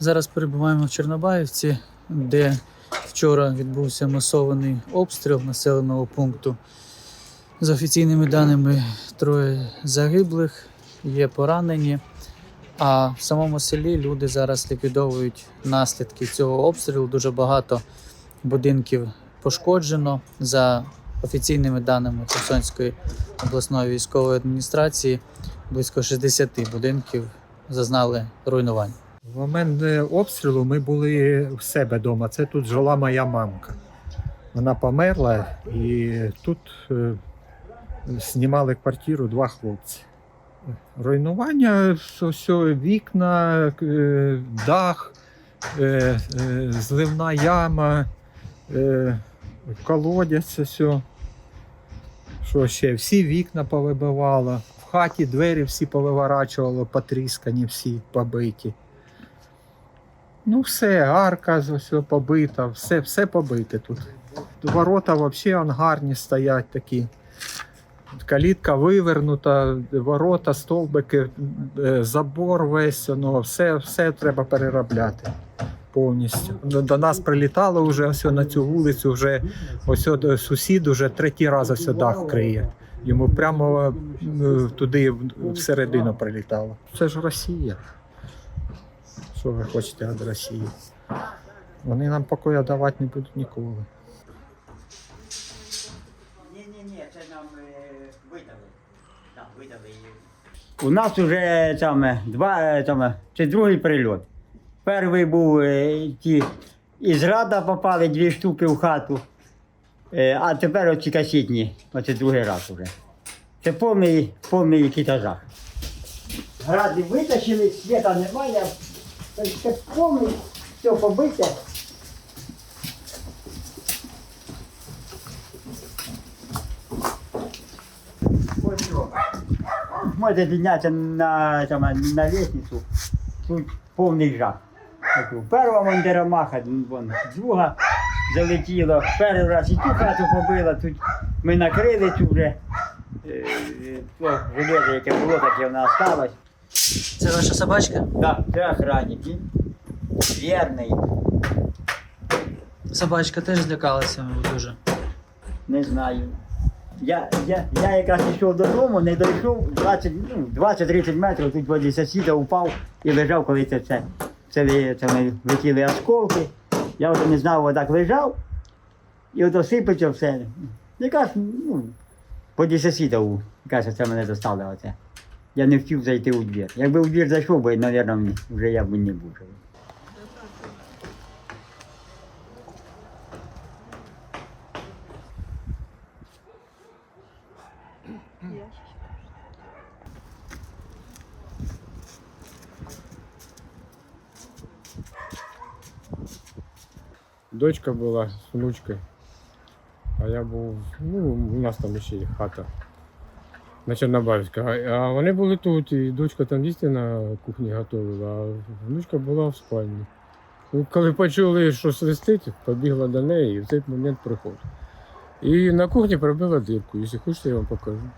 Зараз перебуваємо в Чорнобаївці, де вчора відбувся масований обстріл населеного пункту. За офіційними даними, троє загиблих, є поранені. А в самому селі люди зараз ліквідовують наслідки цього обстрілу. Дуже багато будинків пошкоджено. За офіційними даними Херсонської обласної військової адміністрації, близько 60 будинків зазнали руйнувань. В момент е, обстрілу ми були в себе вдома. Це тут жила моя мамка. Вона померла і тут е, знімали квартиру два хлопці. Руйнування, все, вікна, е, дах, зливна яма, колодязь, все. Що ще? Всі вікна повибивало. В хаті двері всі повиворачувало, потріскані, всі побиті. Ну, все, арка все побита, все, все побите тут. Ворота взагалі ангарні стоять такі. Калітка вивернута, ворота, стовбики, е, забор весь, ну, все, все треба переробляти повністю. До, до нас прилітало вже ось на цю вулицю, вже ось сусід уже третій раз ось дах криє. Йому прямо е, туди всередину прилітало. Це ж Росія. Що ви хочете від Росії? Вони нам покою давати не будуть ніколи. Ні, ні, ні, це нам е, видали. Так, видали її. У нас вже там е, два, е, там, це другий прильот. Перший був ті із рада попали дві штуки в хату. А тепер оці касітні. Оце другий раз уже. Це повний, повний якийсь жах. Гради витащили, світа немає. Це, повний, все побите. Можете піднятися на, там, на лестницю. Тут повний жах. Перша вон, друга залетіла. Перший раз і ту хату побила, тут ми накрили цю вже. е, е, То железо, яке було, таке воно осталось. Це ваша собачка? Так, це охранник. Вірний. Собачка теж злякалася мабуть, дуже. Не знаю. Я, я, я якраз йшов додому, не дійшов 20, ну, 20-30 метрів, тут воді сусіда упав і лежав, коли це все. Це, ви- це ми летіли осколки. Я от не знав, отак лежав, і от осипеться все. Якраз, ну, поді сусіда, якраз це мене достало оце. Я не хотів зайти у двір. Якби у двір зайшов, би, мабуть, вже я б не був. живий. Дочка була з внучкою. А я був, ну, у нас там ще є хата На Чорнобавська. А а вони були тут, і дочка там дійсно на кухні готувала, а внучка була в спальні. Ну, коли почули, що свистить, побігла до неї і в цей момент приходить. І на кухні пробила дирку, якщо хочете, я вам покажу.